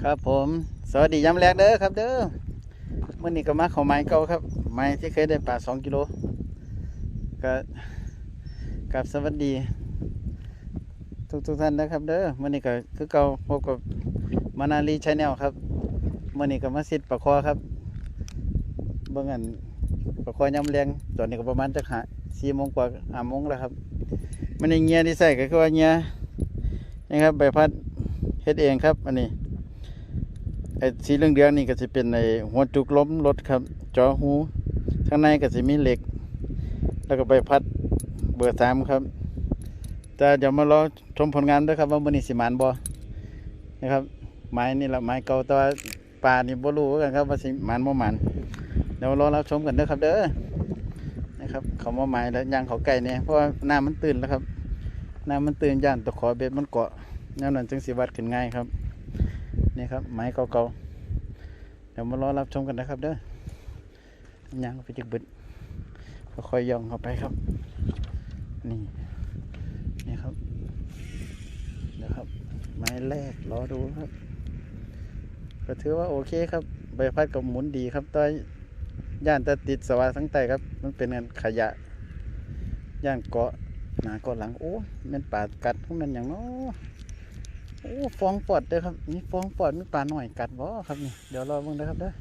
ครับผมสวัสดีย้ำแรกเด้อครับ เด้อเมื่อนี้ก็มาเขาไม้เก่าครับ ไม้ที่เคยได้ปลาสองกิโลก็กับสวัสดีทุกทุกท่านนะครับ เด้อเมื่อนี้ก็คือเก่าพบกับมานาลีชาแนลครับเมื่อนี้ก็มาสิทธิ์ปลาคอครับเบิ่งอันปลาคอยำแรงตอนนี้ก็ประมาณจะหาสี่โมงกว่าห้าโมงแล้วครับมันในเงียที่ใส่ก็คือว่าเงียนะครับใบพัดเฮ็ดเองครับ อันนี้ ไอ้สีเหลืองๆนี่ก็จะเป็นในหัวจุกล้มรถครับจอหูข้างในก็จะมีเหล็ก แล้วก็ใบพัดเบอร์สามครับแต่เดี๋ยวมารอชมผลงานด้วยครับว่ามันนี่สิหมานบอนะครับไม้นี่แหละไม้เก่าแต่ว่าปลานี่บ่รู้กันครับว่าสิหมานบ่หมานเดี๋ยวรอรับชมกันด้อครับ เด้อนะครับเขามาไม้แล้วยางเขาไก่เนี่ยเพราะว่าน้ำมันตื่นแล้วครับน้ำมันตื่นย่านตะขอเบ็ดมันเกาะแนวนั้นจึงสิวัดขึ้นง่ายครับ นี่ครับไม้เก่าๆเดี๋ยวมารอรับชมกันนะครับเด้อย่างไปจิกบึดค่อยๆย่องเข้าไปครับ นี่นี่ครับเดี๋ยวครับ ไม้แรกรอดูครับ ก็ถือว่าโอเคครับใบพัดกับหมุนดีครับแต้ย่านแตะติดสว่านทั้งไตครับ มันเป็นงานขยะ ย่านเกาะหนาเกาะหลังโอ้แมันป่ากัดพวกมันอย่างเน้อ โอ้ฟองปอดเด้อครับมีฟองปอดมีปลาหน่อยกัดบ่ครับนี่เดี๋ยวรอเบิ่งเด้อครับเด้อ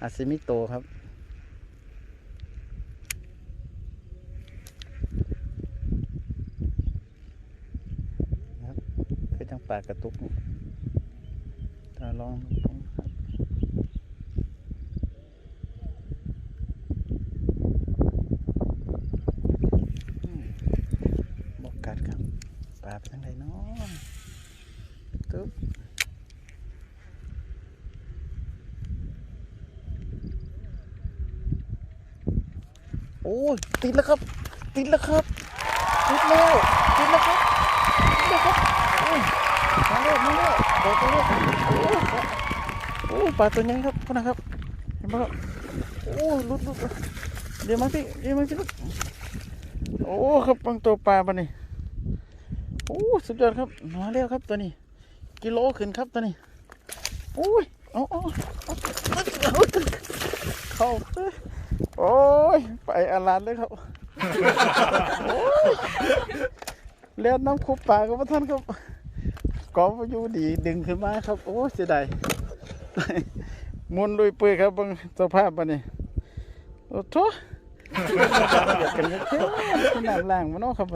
อาจสิมิโตครับนะครับคือจังปลากระตุกนี่ถ้าลองครับอืมบ่กัดครับปลาไปทางไหนเนาะ ตึ๊บโอ้ยติดแล้วครับ ติดแล้วครับ ติดแล้วติดแล้วครับติดแล้วครับมาแล้วมาแล้วบอกตัวแล้วโอ้ยโอ้ยปลาตัวใหญ่ครับพ่อนะครับเห็นไหมครับโอ้ลุดลุดเดี๋ยวมาพี่เดี๋ยวมาพี่ลุดโอ้ครับบางตัวปลาปะนี่โอ้สุดยอดครับมาแล้วครับตัวนี้ กิโลขึ้นครับตัวนี้โอ้ยเอาเอาเอาเข้าโอ้ย ไปอาลานเลยครับโอ้ยเลียนน้ำคุบปากกับท่านครับกองอยู่ดีดึงขึ้นมาครับ โอ้ยเสียดายมุนลุยเปื่อยครับเบางสภาพปะนี่โอ้โถอยากกันเยอะแค่ขนาดล่างมันเนาะครับ